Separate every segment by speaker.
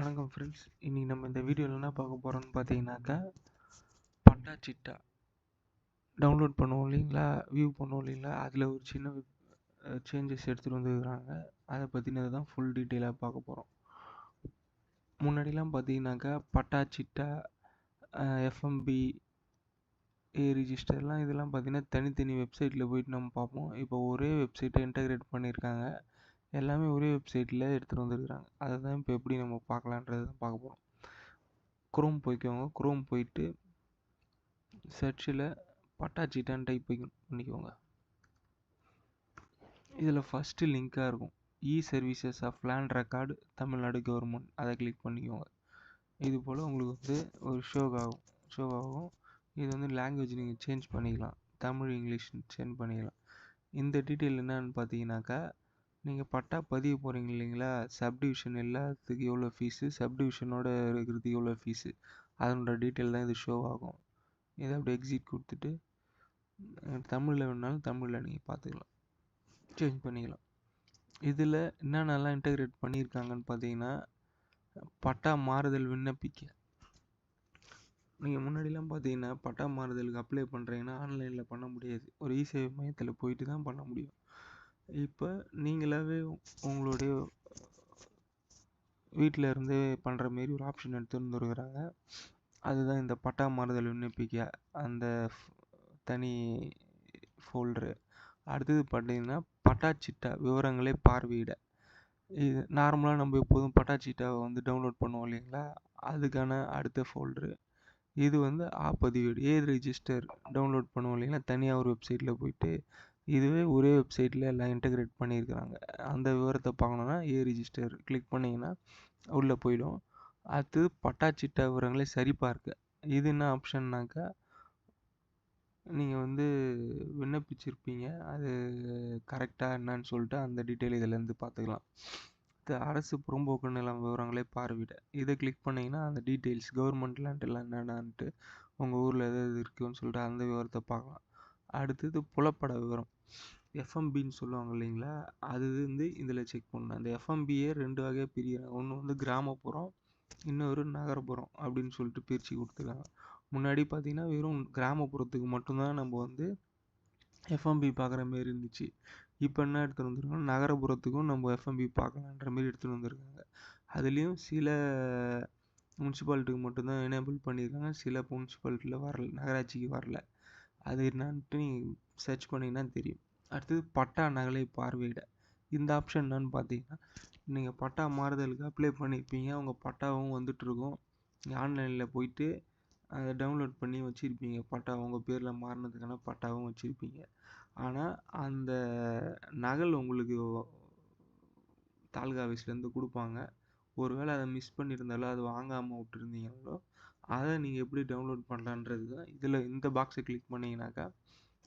Speaker 1: வணக்கம் ஃப்ரெண்ட்ஸ் இன்றைக்கி நம்ம இந்த வீடியோவில் என்ன பார்க்க போகிறோம்னு பார்த்தீங்கன்னாக்கா பட்டா சிட்டா. டவுன்லோட் பண்ணுவோம் இல்லைங்களா? வியூ பண்ணுவோம் இல்லைங்களா? அதில் ஒரு சின்ன சேஞ்சஸ் எடுத்துகிட்டு வந்துருக்குறாங்க அதை பற்றினது தான் ஃபுல் டீட்டெயிலாக பார்க்க போகிறோம் முன்னாடிலாம் பார்த்தீங்கன்னாக்கா பட்டா சிட்டா எஃப்எம்பி ஏ ரிஜிஸ்டர்லாம் இதெல்லாம் பார்த்தீங்கன்னா தனித்தனி வெப்சைட்டில் போயிட்டு நம்ம பார்ப்போம். இப்போ ஒரே வெப்சைட்டை இன்டகிரேட் பண்ணியிருக்காங்க. எல்லாமே ஒரே வெப்சைட்டில் எடுத்துகிட்டு வந்துருக்குறாங்க. அதை தான் இப்போ எப்படி நம்ம பார்க்கலான்றது தான் பார்க்க போகிறோம் குரோம் போய்க்கோங்க. குரோம் போயிட்டு சர்ச்சில் பட்டாச்சிட்டான்னு டைப் பண்ணிக்கோங்க. இதில் ஃபஸ்ட்டு லிங்காக இருக்கும். E services of land record Tamil Nadu அதை கிளிக் பண்ணிக்கோங்க. இது போல் உங்களுக்கு வந்து ஒரு ஷோ ஆகும். ஆகும். இது வந்து லாங்குவேஜ் நீங்கள் சேஞ்ச் பண்ணிக்கலாம். தமிழ் இங்கிலீஷ் சேஞ்ச் பண்ணிக்கலாம். இந்த டீட்டெயில் என்னன்னு பார்த்தீங்கன்னாக்கா நீங்கள் பட்டா பதிய போகிறீங்க இல்லைங்களா? சப்டிவிஷன் எல்லாத்துக்கு எவ்வளோ ஃபீஸு சப்டிவிஷனோட இருக்கிறதுக்கு எவ்வளோ ஃபீஸு அதனோட டீட்டெயில் தான் இது ஷோ ஆகும். இதை அப்படி எக்ஸிட் கொடுத்துட்டு தமிழில் வேணாலும் தமிழில் நீங்கள் பார்த்துக்கலாம். சேஞ்ச் பண்ணிக்கலாம். இதில் என்னென்னலாம் இன்டகிரேட் பண்ணியிருக்காங்கன்னு பார்த்தீங்கன்னா பட்டா மாறுதல் விண்ணப்பிக்க. நீங்கள் முன்னாடிலாம் பார்த்தீங்கன்னா பட்டா மாறுதலுக்கு அப்ளை பண்ணுறீங்கன்னா ஆன்லைனில் பண்ண முடியாது. ஒரு இசேவை மையத்தில் போயிட்டு தான் பண்ண முடியும். இப்போ நீங்களாகவே உங்களுடைய வீட்டில் இருந்தே பண்ணுற மாரி ஒரு ஆப்ஷன் எடுத்து வந்துருக்கிறாங்க அதுதான் இந்த பட்டா மாறுதல் விண்ணப்பிக்க அந்த தனி ஃபோல்டரு அடுத்தது பார்த்தீங்கன்னா பட்டாச்சிட்டா விவரங்களை பார்வையிட. இது நார்மலாக நம்ம எப்போதும் பட்டாச்சிட்டாவை வந்து டவுன்லோட் பண்ணுவோம் இல்லைங்களா? அதுக்கான அடுத்த ஃபோல்டரு இது வந்து ஆப்பதிவேடு ஏது ரிஜிஸ்டர் டவுன்லோட் பண்ணுவோம் இல்லைங்களா? தனியாக ஒரு வெப்சைட்டில் போயிட்டு இதுவே ஒரே வெப்சைட்டில் எல்லாம் இன்டகிரேட் பண்ணியிருக்கிறாங்க. அந்த விவரத்தை பார்க்கணுன்னா ஏ ரிஜிஸ்டர் கிளிக் பண்ணிங்கன்னா உள்ளே போயிடும். அடுத்தது பட்டாச்சிட்டா விவரங்களை சரிபார்க்க. இது என்ன ஆப்ஷன்னாக்கா நீங்கள் வந்து விண்ணப்பிச்சிருப்பீங்க. அது கரெக்டாக என்னன்னு சொல்லிட்டு அந்த டீட்டெயில் இதிலேருந்து பார்த்துக்கலாம். இது அரசு புறம்போக்கு நிலம் விவரங்களை பார்வையிட. இதை கிளிக் பண்ணிங்கன்னா அந்த டீட்டெயில்ஸ் கவர்மெண்ட் லேண்டெல்லாம் என்னென்னான்ட்டு உங்கள் ஊரில் எது எது இருக்குன்னு சொல்லிட்டு அந்த விவரத்தை பார்க்கலாம். அடுத்தது புலப்பட விவரம். எஃப்எம்பின்னு சொல்லுவாங்க இல்லைங்களா? அது வந்து இதில் செக் பண்ணணும். அந்த எஃப்எம்பியே ரெண்டு வகையாக பிரிக்கிறாங்க ஒன்று வந்து கிராமப்புறம் இன்னொரு நகரப்புறம் அப்படின்னு சொல்லிட்டு பிரித்து கொடுத்துருக்காங்க. முன்னாடி பார்த்திங்கன்னா வெறும் கிராமப்புறத்துக்கு மட்டும்தான் நம்ம வந்து எஃப்எம்பி பார்க்குற மாரி இருந்துச்சு. இப்போ என்ன எடுத்துகிட்டு வந்திருக்கோம் நகரப்புறத்துக்கும் நம்ம எஃப்எம்பி பார்க்கலான்ற மாரி எடுத்துகிட்டு வந்திருக்காங்க. அதுலேயும் சில முனிசிபாலிட்டிக்கு மட்டும்தான் எனேபிள் பண்ணியிருக்காங்க. சில முனிசிபாலிட்டியில் வரல. நகராட்சிக்கு வரல. அது என்னான்ட்டு நீங்கள் சர்ச் பண்ணிங்கன்னா தெரியும். அடுத்தது பட்டா நகலை பார்வையிட. இந்த ஆப்ஷன் என்னன்னு பார்த்தீங்கன்னா நீங்கள் பட்டா மாறுதலுக்கு அப்ளை பண்ணியிருப்பீங்க. உங்கள் பட்டாவும் வந்துட்டுருக்கும் நீங்கள் ஆன்லைனில் போயிட்டு அதை டவுன்லோட் பண்ணி வச்சுருப்பீங்க. பட்டா உங்கள் பேரில் மாறினதுக்கான பட்டாவும் வச்சுருப்பீங்க. ஆனால் அந்த நகல் உங்களுக்கு தாலுகா ஆஃபீஸ்லேருந்து கொடுப்பாங்க. ஒரு வேளை அதை மிஸ் பண்ணியிருந்தாலோ அது வாங்காமல் விட்டுருந்தீங்களோ அதை நீங்கள் எப்படி டவுன்லோட் பண்ணலான்றது தான் இதில் இந்த பாக்ஸை கிளிக் பண்ணிங்கனாக்கா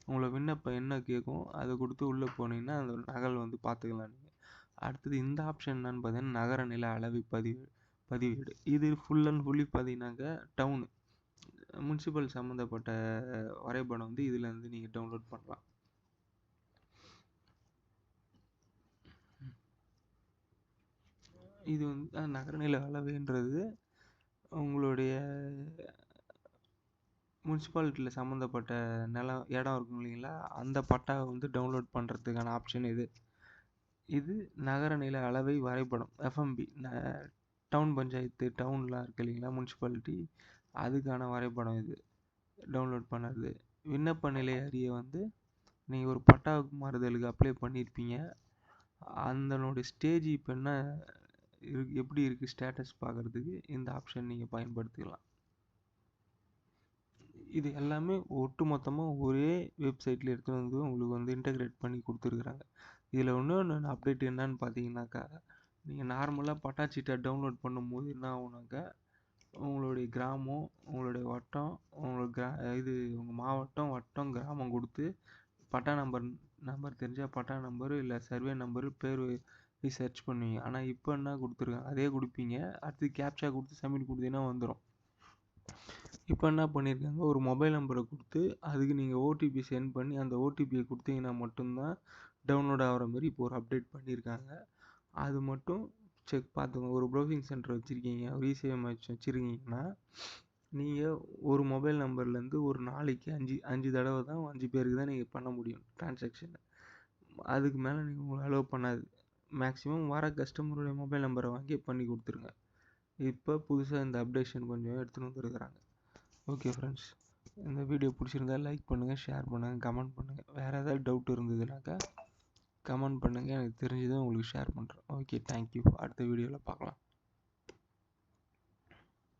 Speaker 1: உங்களை விண்ணப்பம் என்ன கேட்கும் அதை கொடுத்து உள்ளே போனீங்கன்னா அந்த நகல் வந்து பார்த்துக்கலாம் நீங்கள் அடுத்தது இந்த ஆப்ஷன் என்னன்னு பார்த்தீங்கன்னா நகர நில அளவை பதிவு பதிவேடு. இது ஃபுல் அண்ட் ஃபுல்லி பார்த்தீங்கன்னாக்கா டவுனு முனிசிபல் சம்மந்தப்பட்ட வரைபடம் வந்து இதில் வந்து நீங்கள் டவுன்லோட் பண்ணலாம். இது வந்து நகரநில அளவுன்றது உங்களுடைய முனிசிபாலிட்டியில் சம்மந்தப்பட்ட நிலம் இடம் இருக்கும் இல்லைங்களா? அந்த பட்டாவை வந்து டவுன்லோட் பண்ணுறதுக்கான ஆப்ஷன் இது. இது நகர நில அளவை வரைபடம் எஃப்எம்பி டவுன் பஞ்சாயத்து டவுன்லாம் இருக்கு இல்லைங்களா முனிசிபாலிட்டி அதுக்கான வரைபடம் இது. டவுன்லோட் பண்ணுறது விண்ணப்ப நிலை அறிய வந்து நீங்கள் ஒரு பட்டா மாறுதலுக்கு அப்ளை பண்ணியிருப்பீங்க அதனுடைய ஸ்டேஜ் இப்போ என்ன இருக்கு எப்படி இருக்குது ஸ்டேட்டஸ் பார்க்குறதுக்கு இந்த ஆப்ஷன் நீங்கள் பயன்படுத்திக்கலாம். இது எல்லாமே ஒட்டு மொத்தமாக ஒரே வெப்சைட்டில் எடுத்துகிட்டு வந்து உங்களுக்கு வந்து இன்டகிரேட் பண்ணி கொடுத்துருக்குறாங்க. இதில் இன்னொன்று அப்டேட் என்னன்னு பார்த்தீங்கன்னாக்கா நீங்கள் நார்மலாக பட்டாச்சிட்டை டவுன்லோட் பண்ணும்போது என்ன ஆகுனாக்கா உங்களுடைய கிராமம் உங்களுடைய வட்டம் உங்களோட கிரா இது உங்கள் மாவட்டம் வட்டம் கிராமம் கொடுத்து பட்டா நம்பர் நம்பர் தெரிஞ்சால் பட்டா நம்பரு இல்லை சர்வே நம்பரு பேர் போய் சர்ச் பண்ணுவீங்க. ஆனால் இப்போ என்ன கொடுத்துருக்காங்க அதே கொடுப்பீங்க. அடுத்து கேப்ச்சா கொடுத்து சப்மிட் கொடுத்தீங்கன்னா வந்துடும் இப்போ என்ன பண்ணியிருக்காங்க ஒரு மொபைல் நம்பரை கொடுத்து அதுக்கு நீங்கள் ஓடிபி சென்ட் பண்ணி அந்த ஓடிபியை கொடுத்தீங்கன்னா மட்டும்தான் டவுன்லோட் ஆகிற மாதிரி இப்போ ஒரு அப்டேட் பண்ணியிருக்காங்க அது மட்டும் செக் பார்த்துக்கோங்க. ஒரு ப்ரௌசிங் சென்டர் வச்சுருக்கீங்க ஒரு இசேவை மையம் வச்சுருக்கீங்கன்னா நீங்கள் ஒரு மொபைல் நம்பர்லேருந்து ஒரு நாளைக்கு அஞ்சு அஞ்சு தடவை தான் அஞ்சு பேருக்கு தான் நீங்கள் பண்ண முடியும் ட்ரான்சாக்ஷன் அதுக்கு மேலே நீங்கள் உங்களை அலோவ் பண்ணாது. மேக்ஸிமம் வர கஸ்டமருடைய மொபைல் நம்பரை வாங்கி பண்ணி கொடுத்துருங்க. இப்போ புதுசாக இந்த அப்டேஷன் கொஞ்சம் எடுத்துகிட்டு வந்துருக்குறாங்க. ஓகே ஃப்ரெண்ட்ஸ் இந்த வீடியோ பிடிச்சிருந்தா லைக் பண்ணுங்கள் ஷேர் பண்ணுங்கள் கமெண்ட் பண்ணுங்கள் வேறு ஏதாவது டவுட் இருந்ததுனாக்கா கமெண்ட் பண்ணுங்கள் எனக்கு தெரிஞ்சதை உங்களுக்கு ஷேர் பண்ணுறேன் ஓகே தேங்க்யூ அடுத்த வீடியோவில் பார்க்கலாம்.